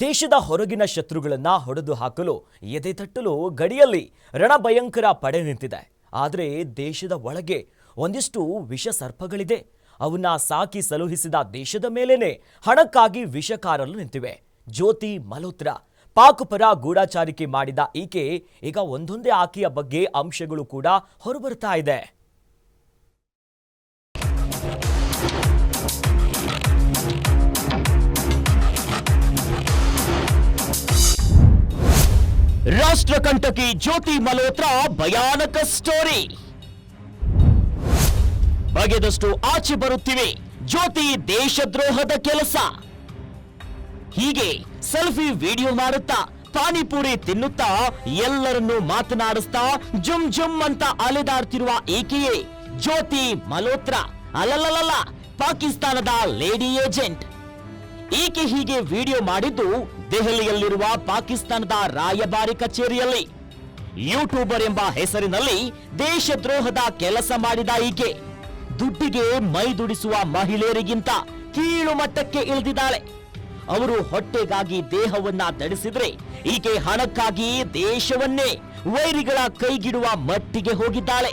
ದೇಶದ ಹೊರಗಿನ ಶತ್ರುಗಳನ್ನು ಹೊಡೆದು ಹಾಕಲು, ಎದೆ ತಟ್ಟಲು ಗಡಿಯಲ್ಲಿ ರಣಭಯಂಕರ ಪಡೆ ನಿಂತಿದೆ. ಆದರೆ ದೇಶದ ಒಳಗೆ ಒಂದಿಷ್ಟು ವಿಷ ಸರ್ಪಗಳಿದೆ. ಅವನ್ನ ಸಾಕಿ ಸಲುಹಿಸಿದ ದೇಶದ ಮೇಲೇನೆ ಹಣಕ್ಕಾಗಿ ವಿಷಕಾರಲು ನಿಂತಿವೆ. ಜ್ಯೋತಿ ಮಲ್ಹೋತ್ರ, ಪಾಕ್ ಪರ ಗೂಢಾಚಾರಿಕೆ ಮಾಡಿದ ಈಕೆ ಈಗ ಒಂದೊಂದೇ ಆಕೆಯ ಬಗ್ಗೆ ಅಂಶಗಳು ಕೂಡ ಹೊರಬರ್ತಾ ಇದೆ. ರಾಷ್ಟ್ರಕಂಟಕಿ ಜ್ಯೋತಿ ಮಲ್ಹೋತ್ರಾ ಭಯಾನಕ ಸ್ಟೋರಿ ಬಗೆದಷ್ಟು ಆಚೆ ಬರುತ್ತಿವೆ ಜ್ಯೋತಿ ದೇಶದ್ರೋಹದ ಕೆಲಸ. ಹೀಗೆ ಸೆಲ್ಫಿ ವಿಡಿಯೋ ಮಾಡುತ್ತಾ ಪಾನಿಪುರಿ ತಿನ್ನುತ್ತಾ ಎಲ್ಲರನ್ನೂ ಮಾತನಾಡಿಸ್ತಾ ಜುಮ್ ಜುಮ್ ಅಂತ ಅಲೆದಾಡ್ತಿರುವ ಈಕೆಯೇ ಜ್ಯೋತಿ ಮಲ್ಹೋತ್ರಾ. ಅಲ್ಲಲ್ಲಲ್ಲ ಪಾಕಿಸ್ತಾನದ ಲೇಡಿ ಏಜೆಂಟ್. ಈಕೆ ಹೀಗೆ ವಿಡಿಯೋ ಮಾಡಿದ್ದು? ದೆಹಲಿಯಲ್ಲಿರುವ ಪಾಕಿಸ್ತಾನದ ರಾಯಭಾರಿ ಕಚೇರಿಯಲ್ಲಿ ಯೂಟ್ಯೂಬರ್ ಎಂಬ ಹೆಸರಿನಲ್ಲಿ ದೇಶದ್ರೋಹದ ಕೆಲಸ ಮಾಡಿದ ಈಕೆ. ದುಡ್ಡಿಗೆ ಮೈದುಡಿಸುವ ಮಹಿಳೆಯರಿಗಿಂತ ಕೀಳು ಮಟ್ಟಕ್ಕೆ ಇಳಿದಿದ್ದಾಳೆ. ಅವರು ಹೊಟ್ಟೆಗಾಗಿ ದೇಹವನ್ನ ಧರಿಸಿದ್ರೆ ಈಕೆ ಹಣಕ್ಕಾಗಿ ದೇಶವನ್ನೇ ವೈರಿಗಳ ಕೈಗಿಡುವ ಮಟ್ಟಿಗೆ ಹೋಗಿದ್ದಾಳೆ.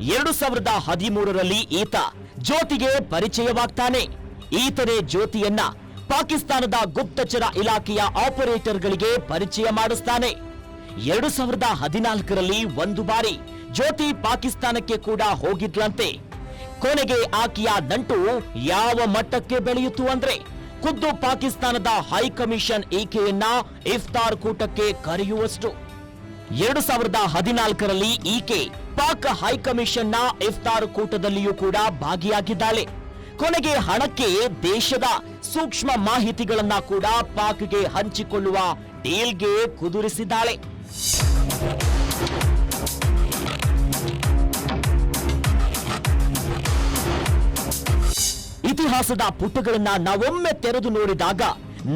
ಎರಡು ಸಾವಿರದ ಹದಿಮೂರರಲ್ಲಿ ಈತ ಜ್ಯೋತಿಗೆ ಪರಿಚಯವಾಗ್ತಾನೆ. ಈತನೇ ಜ್ಯೋತಿಯನ್ನ ಪಾಕಿಸ್ತಾನದ ಗುಪ್ತಚರ ಇಲಾಖೆಯ ಆಪರೇಟರ್ಗಳಿಗೆ ಪರಿಚಯ ಮಾಡಿಸ್ತಾನೆ. ಎರಡು ಸಾವಿರದ ಹದಿನಾಲ್ಕರಲ್ಲಿ ಒಂದು ಬಾರಿ ಜ್ಯೋತಿ ಪಾಕಿಸ್ತಾನಕ್ಕೆ ಕೂಡ ಹೋಗಿದ್ಲಂತೆ. ಕೊನೆಗೆ ಆಕೆಯ ನಂಟು ಯಾವ ಮಟ್ಟಕ್ಕೆ ಬೆಳೆಯಿತು ಅಂದ್ರೆ, ಖುದ್ದು ಪಾಕಿಸ್ತಾನದ ಹೈಕಮಿಷನ್ ಈಕೆಯನ್ನ ಇಫ್ತಾರ್ ಕೂಟಕ್ಕೆ ಕರೆಯುವಷ್ಟು. ಎರಡು ಸಾವಿರದ ಹದಿನಾಲ್ಕರಲ್ಲಿ ಈಕೆ ಪಾಕ್ ಹೈಕಮಿಷನ್ನ ಇಫ್ತಾರ್ ಕೂಟದಲ್ಲಿಯೂ ಕೂಡ ಭಾಗಿಯಾಗಿದ್ದಾಳೆ. ಕೊನೆಗೆ ಹಣಕ್ಕೆ ದೇಶದ ಸೂಕ್ಷ್ಮ ಮಾಹಿತಿಗಳನ್ನ ಕೂಡ ಪಾಕ್ಗೆ ಹಂಚಿಕೊಳ್ಳುವ ಡೀಲ್ಗೆ ಕುದುರಿಸಿದ್ದಾಳೆ. ಇತಿಹಾಸದ ಪುಟಗಳನ್ನ ನಾವೊಮ್ಮೆ ತೆರೆದು ನೋಡಿದಾಗ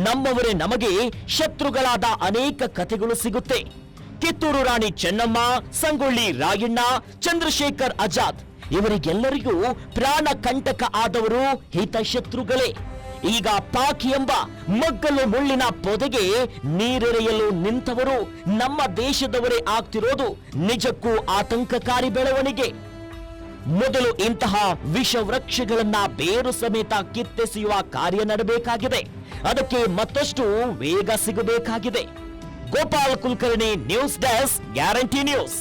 ನಮ್ಮವರೇ ನಮಗೆ ಶತ್ರುಗಳಾದ ಅನೇಕ ಕಥೆಗಳು ಸಿಗುತ್ತೆ. ಕಿತ್ತೂರು ರಾಣಿ ಚೆನ್ನಮ್ಮ, ಸಂಗೊಳ್ಳಿ ರಾಯಣ್ಣ ಚಂದ್ರಶೇಖರ್ ಆಜಾದ್. ಇವರಿಗೆಲ್ಲರಿಗೂ ಪ್ರಾಣ ಕಂಟಕ ಆದವರು ಹಿತಶತ್ರುಗಳೇ. ಈಗ ಪಾಕ್ ಎಂಬ ಮಗ್ಗಲು ಮುಳ್ಳಿನ ಪೊದೆಗೆ ನೀರೆರೆಯಲು ನಿಂತವರು ನಮ್ಮ ದೇಶದವರೇ ಆಗ್ತಿರೋದು ನಿಜಕ್ಕೂ ಆತಂಕಕಾರಿ ಬೆಳವಣಿಗೆ. ಮೊದಲು ಇಂತಹ ವಿಷವೃಕ್ಷಗಳನ್ನ ಬೇರು ಸಮೇತ ಕಿತ್ತೆಸೆಯುವ ಕಾರ್ಯ ನಡಬೇಕಾಗಿದೆ. ಅದಕ್ಕೆ ಮತ್ತಷ್ಟು ವೇಗ ಸಿಗಬೇಕಾಗಿದೆ. Gopal Kulkarni news desk guarantee news.